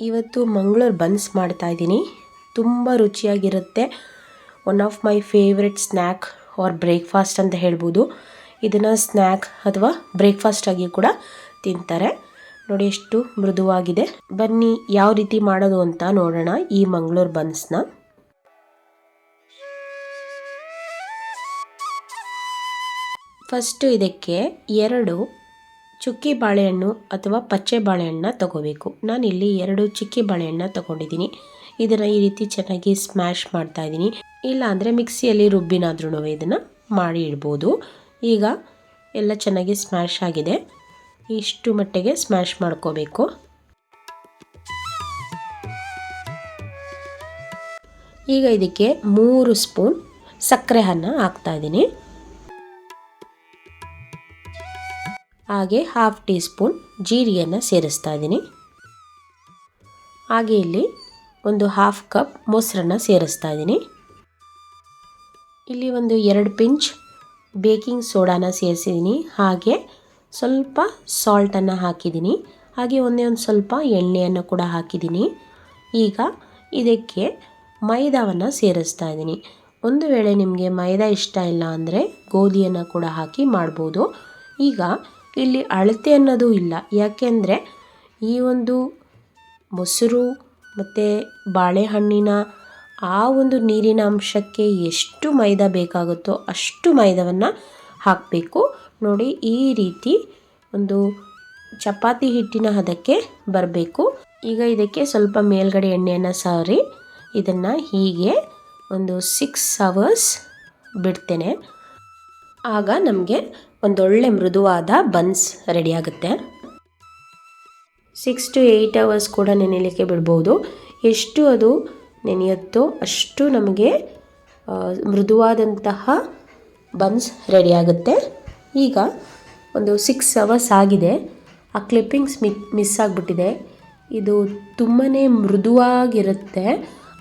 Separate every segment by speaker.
Speaker 1: ಇವತ್ತು ಮಂಗಳೂರು ಬನ್ಸ್ ಮಾಡ್ತಾ ಇದ್ದೀನಿ. ತುಂಬ ರುಚಿಯಾಗಿರುತ್ತೆ. One of my favourite snack or breakfast ಅಂತ ಹೇಳ್ಬೋದು. ಇದನ್ನು ಸ್ನ್ಯಾಕ್ ಅಥವಾ ಬ್ರೇಕ್ಫಾಸ್ಟ್ ಆಗಿ ಕೂಡ ತಿಂತಾರೆ. ನೋಡಿ ಎಷ್ಟು ಮೃದುವಾಗಿದೆ. ಬನ್ನಿ ಯಾವ ರೀತಿ ಮಾಡೋದು ಅಂತ ನೋಡೋಣ ಈ ಮಂಗಳೂರು ಬನ್ಸ್ನ. ಫಸ್ಟು ಇದಕ್ಕೆ ಎರಡು ಚುಕ್ಕಿ ಬಾಳೆಹಣ್ಣು ಅಥವಾ ಪಚ್ಚೆ ಬಾಳೆಹಣ್ಣನ್ನ ತಗೋಬೇಕು. ನಾನಿಲ್ಲಿ ಎರಡು ಚಿಕ್ಕಿ ಬಾಳೆಹಣ್ಣನ್ನ ತಗೊಂಡಿದ್ದೀನಿ. ಇದನ್ನು ಈ ರೀತಿ ಚೆನ್ನಾಗಿ ಸ್ಮ್ಯಾಶ್ ಮಾಡ್ತಾ ಇದ್ದೀನಿ. ಇಲ್ಲ ಅಂದರೆ ಮಿಕ್ಸಿಯಲ್ಲಿ ರುಬ್ಬಿನಾದ್ರೂ ಇದನ್ನು ಮಾಡಿ ಇಡ್ಬೋದು. ಈಗ ಎಲ್ಲ ಚೆನ್ನಾಗಿ ಸ್ಮ್ಯಾಶ್ ಆಗಿದೆ. ಇಷ್ಟು ಮಟ್ಟಿಗೆ ಸ್ಮ್ಯಾಶ್ ಮಾಡ್ಕೋಬೇಕು. ಈಗ ಇದಕ್ಕೆ ಮೂರು ಸ್ಪೂನ್ ಸಕ್ಕರೆ ಹಾಕ್ತಾ ಇದ್ದೀನಿ. ಹಾಗೆ ಹಾಫ್ ಟೀ ಸ್ಪೂನ್ ಜೀರಿಗೆಯನ್ನು ಸೇರಿಸ್ತಾ ಇದ್ದೀನಿ. ಹಾಗೆ ಇಲ್ಲಿ ಒಂದು ಹಾಫ್ ಕಪ್ ಮೊಸರನ್ನು ಸೇರಿಸ್ತಾ ಇದ್ದೀನಿ. ಇಲ್ಲಿ ಒಂದು ಎರಡು ಪಿಂಚ್ ಬೇಕಿಂಗ್ ಸೋಡಾನ ಸೇರಿಸಿದ್ದೀನಿ. ಹಾಗೆ ಸ್ವಲ್ಪ ಸಾಲ್ಟನ್ನು ಹಾಕಿದ್ದೀನಿ. ಹಾಗೆ ಒಂದೇ ಒಂದು ಸ್ವಲ್ಪ ಎಣ್ಣೆಯನ್ನು ಕೂಡ ಹಾಕಿದ್ದೀನಿ. ಈಗ ಇದಕ್ಕೆ ಮೈದಾವನ್ನು ಸೇರಿಸ್ತಾ ಇದ್ದೀನಿ. ಒಂದು ವೇಳೆ ನಿಮಗೆ ಮೈದಾ ಇಷ್ಟ ಇಲ್ಲ ಅಂದರೆ ಗೋಧಿಯನ್ನು ಕೂಡ ಹಾಕಿ ಮಾಡ್ಬೋದು. ಈಗ ಇಲ್ಲಿ ಅಳತೆ ಅನ್ನೋದು ಇಲ್ಲ. ಯಾಕೆಂದರೆ ಈ ಒಂದು ಮೊಸರು ಮತ್ತು ಬಾಳೆಹಣ್ಣಿನ ಆ ಒಂದು ನೀರಿನ ಅಂಶಕ್ಕೆ ಎಷ್ಟು ಮೈದಾ ಬೇಕಾಗುತ್ತೋ ಅಷ್ಟು ಮೈದಾವನ್ನು ಹಾಕಬೇಕು. ನೋಡಿ, ಈ ರೀತಿ ಒಂದು ಚಪಾತಿ ಹಿಟ್ಟಿನ ಹದಕ್ಕೆ ಬರಬೇಕು. ಈಗ ಇದಕ್ಕೆ ಸ್ವಲ್ಪ ಮೇಲ್ಗಡೆ ಎಣ್ಣೆಯನ್ನು ಸಾರಿ, ಇದನ್ನು ಹೀಗೆ ಒಂದು ಸಿಕ್ಸ್ ಅವರ್ಸ್ ಬಿಡ್ತೇನೆ. ಆಗ ನಮಗೆ ಒಂದೊಳ್ಳೆ ಮೃದುವಾದ ಬನ್ಸ್ ರೆಡಿ ಆಗುತ್ತೆ. ಸಿಕ್ಸ್ ಟು ಏಯ್ಟ್ ಅವರ್ಸ್ ಕೂಡ ನೆನೆಯಲಿಕ್ಕೆ ಬಿಡ್ಬೋದು. ಎಷ್ಟು ಅದು ನೆನೆಯುತ್ತೋ ಅಷ್ಟು ನಮಗೆ ಮೃದುವಾದಂತಹ ಬನ್ಸ್ ರೆಡಿ ಆಗುತ್ತೆ. ಈಗ ಒಂದು ಸಿಕ್ಸ್ ಅವರ್ಸ್ ಆಗಿದೆ. ಆ ಕ್ಲಿಪ್ಪಿಂಗ್ಸ್ ಮಿ ಮಿಸ್ ಆಗಿಬಿಟ್ಟಿದೆ. ಇದು ತುಂಬಾ ಮೃದುವಾಗಿರುತ್ತೆ.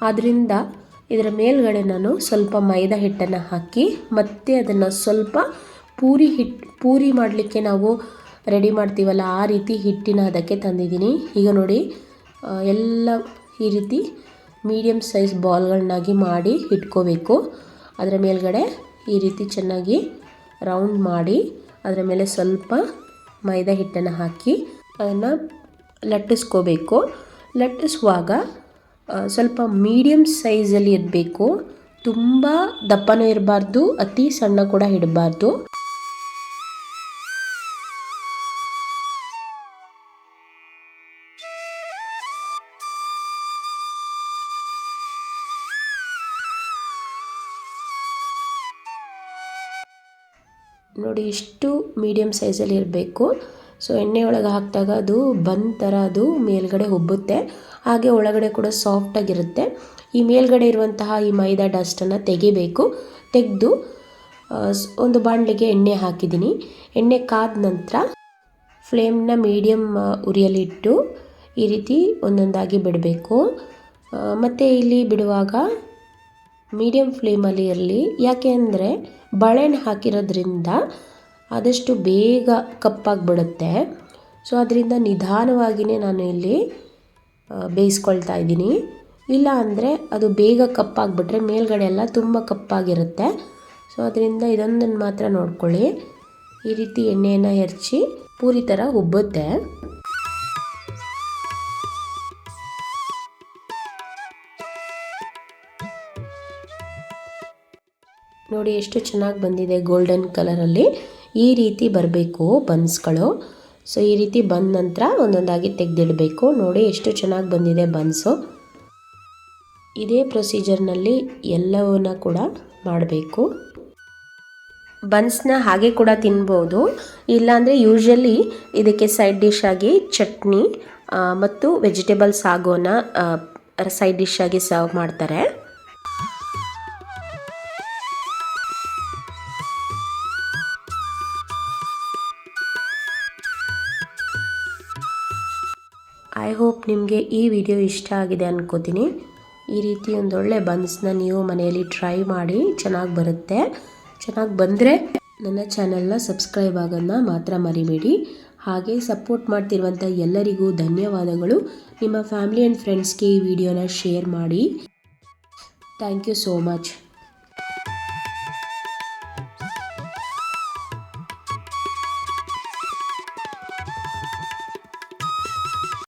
Speaker 1: ಆದ್ದರಿಂದ ಇದರ ಮೇಲ್ಗಡೆ ನಾನು ಸ್ವಲ್ಪ ಮೈದಾ ಹಿಟ್ಟನ್ನು ಹಾಕಿ ಮತ್ತೆ ಅದನ್ನು ಸ್ವಲ್ಪ ಪೂರಿ ಹಿಟ್ಟು ಪೂರಿ ಮಾಡಲಿಕ್ಕೆ ನಾವು ರೆಡಿ ಮಾಡ್ತೀವಲ್ಲ, ಆ ರೀತಿ ಹಿಟ್ಟಿನ ಅದಕ್ಕೆ ತಂದಿದ್ದೀನಿ. ಈಗ ನೋಡಿ ಎಲ್ಲ ಈ ರೀತಿ ಮೀಡಿಯಮ್ ಸೈಜ್ ಬಾಲ್ಗಳನ್ನಾಗಿ ಮಾಡಿ ಇಟ್ಕೋಬೇಕು. ಅದರ ಮೇಲ್ಗಡೆ ಈ ರೀತಿ ಚೆನ್ನಾಗಿ ರೌಂಡ್ ಮಾಡಿ, ಅದರ ಮೇಲೆ ಸ್ವಲ್ಪ ಮೈದಾ ಹಿಟ್ಟನ್ನು ಹಾಕಿ ಅದನ್ನು ಲಟ್ಟಿಸ್ಕೋಬೇಕು. ಲಟ್ಟಿಸುವಾಗ ಸ್ವಲ್ಪ ಮೀಡಿಯಮ್ ಸೈಜಲ್ಲಿ ಇರಬೇಕು ತುಂಬ ದಪ್ಪನೂ ಇರಬಾರ್ದು, ಅತಿ ಸಣ್ಣ ಕೂಡ ಇಡಬಾರ್ದು. ನೋಡಿ, ಇಷ್ಟು ಮೀಡಿಯಮ್ ಸೈಜಲ್ಲಿ ಇರಬೇಕು. ಸೊ ಎಣ್ಣೆ ಒಳಗೆ ಹಾಕಿದಾಗ ಅದು ಬಂದ ಥರ ಅದು ಮೇಲ್ಗಡೆ ಉಬ್ಬುತ್ತೆ. ಹಾಗೆ ಒಳಗಡೆ ಕೂಡ ಸಾಫ್ಟಾಗಿರುತ್ತೆ ಈ ಮೇಲ್ಗಡೆ ಇರುವಂತಹ ಈ ಮೈದಾ ಡಸ್ಟನ್ನು ತೆಗಿಬೇಕು. ತೆಗೆದು ಒಂದು ಬಾಣಲಿಗೆ ಎಣ್ಣೆ ಹಾಕಿದ್ದೀನಿ. ಎಣ್ಣೆ ಕಾದ ನಂತರ ಫ್ಲೇಮ್ನ ಮೀಡಿಯಮ್ ಉರಿಯಲ್ಲಿಟ್ಟು ಈ ರೀತಿ ಒಂದೊಂದಾಗಿ ಬಿಡಬೇಕು. ಮತ್ತು ಇಲ್ಲಿ ಬಿಡುವಾಗ ಮೀಡಿಯಮ್ ಫ್ಲೇಮಲ್ಲಿ ಇರಲಿ. ಯಾಕೆ ಅಂದರೆ ಬಾಳೆಹಣ್ಣು ಹಾಕಿರೋದ್ರಿಂದ ಆದಷ್ಟು ಬೇಗ ಕಪ್ಪಾಗಿಬಿಡುತ್ತೆ. ಸೊ, ಅದರಿಂದ ನಿಧಾನವಾಗಿಯೇ ನಾನು ಇಲ್ಲಿ ಬೇಯಿಸ್ಕೊಳ್ತಾ ಇದ್ದೀನಿ. ಇಲ್ಲ ಅಂದರೆ ಅದು ಬೇಗ ಕಪ್ಪಾಗಿಬಿಟ್ರೆ ಮೇಲ್ಗಡೆ ಎಲ್ಲ ತುಂಬ ಕಪ್ಪಾಗಿರುತ್ತೆ. ಸೊ, ಅದರಿಂದ ಇದೊಂದನ್ನು ಮಾತ್ರ ನೋಡ್ಕೊಳ್ಳಿ. ಈ ರೀತಿ ಎಣ್ಣೆಯನ್ನು ಹೆರ್ಚಿ ಪೂರಿ ಥರ ಉಬ್ಬುತ್ತೆ. ನೋಡಿ ಎಷ್ಟು ಚೆನ್ನಾಗಿ ಬಂದಿದೆ ಗೋಲ್ಡನ್ ಕಲರಲ್ಲಿ ಈ ರೀತಿ ಬರಬೇಕು ಬನ್ಸ್ಗಳು. ಸೊ ಈ ರೀತಿ ಬಂದ ನಂತರ ಒಂದೊಂದಾಗಿ ತೆಗೆದಿಡಬೇಕು. ನೋಡಿ ಎಷ್ಟು ಚೆನ್ನಾಗಿ ಬಂದಿದೆ ಬನ್ಸು. ಇದೇ ಪ್ರೊಸೀಜರ್ನಲ್ಲಿ ಎಲ್ಲವನ್ನ ಕೂಡ ಮಾಡಬೇಕು. ಬನ್ಸ್ನ ಹಾಗೆ ಕೂಡ ತಿನ್ಬೋದು. ಇಲ್ಲಾಂದರೆ ಯೂಶ್ವಲಿ ಇದಕ್ಕೆ ಸೈಡ್ ಡಿಶ್ ಆಗಿ ಚಟ್ನಿ ಮತ್ತು ವೆಜಿಟೇಬಲ್ ಸಾಗೋನ ಸೈಡ್ ಡಿಶ್ ಆಗಿ ಸರ್ವ್ ಮಾಡ್ತಾರೆ. ಐ ಹೋಪ್ ನಿಮಗೆ ಈ ವಿಡಿಯೋ ಇಷ್ಟ ಆಗಿದೆ ಅನ್ಕೋತೀನಿ. ಈ ರೀತಿ ಒಂದೊಳ್ಳೆ ಬನ್ಸ್ನ ನೀವು ಮನೆಯಲ್ಲಿ ಟ್ರೈ ಮಾಡಿ ಚೆನ್ನಾಗಿ ಬರುತ್ತೆ. ಚೆನ್ನಾಗಿ ಬಂದರೆ ನನ್ನ ಚಾನೆಲ್ನ ಸಬ್ಸ್ಕ್ರೈಬ್ ಆಗೋದನ್ನ ಮಾತ್ರ ಮರಿಬೇಡಿ. ಹಾಗೆ ಸಪೋರ್ಟ್ ಮಾಡ್ತಿರುವಂಥ ಎಲ್ಲರಿಗೂ ಧನ್ಯವಾದಗಳು. ನಿಮ್ಮ ಫ್ಯಾಮಿಲಿ ಆ್ಯಂಡ್ ಫ್ರೆಂಡ್ಸ್ಗೆ ಈ ವಿಡಿಯೋನ ಶೇರ್ ಮಾಡಿ. Thank you so much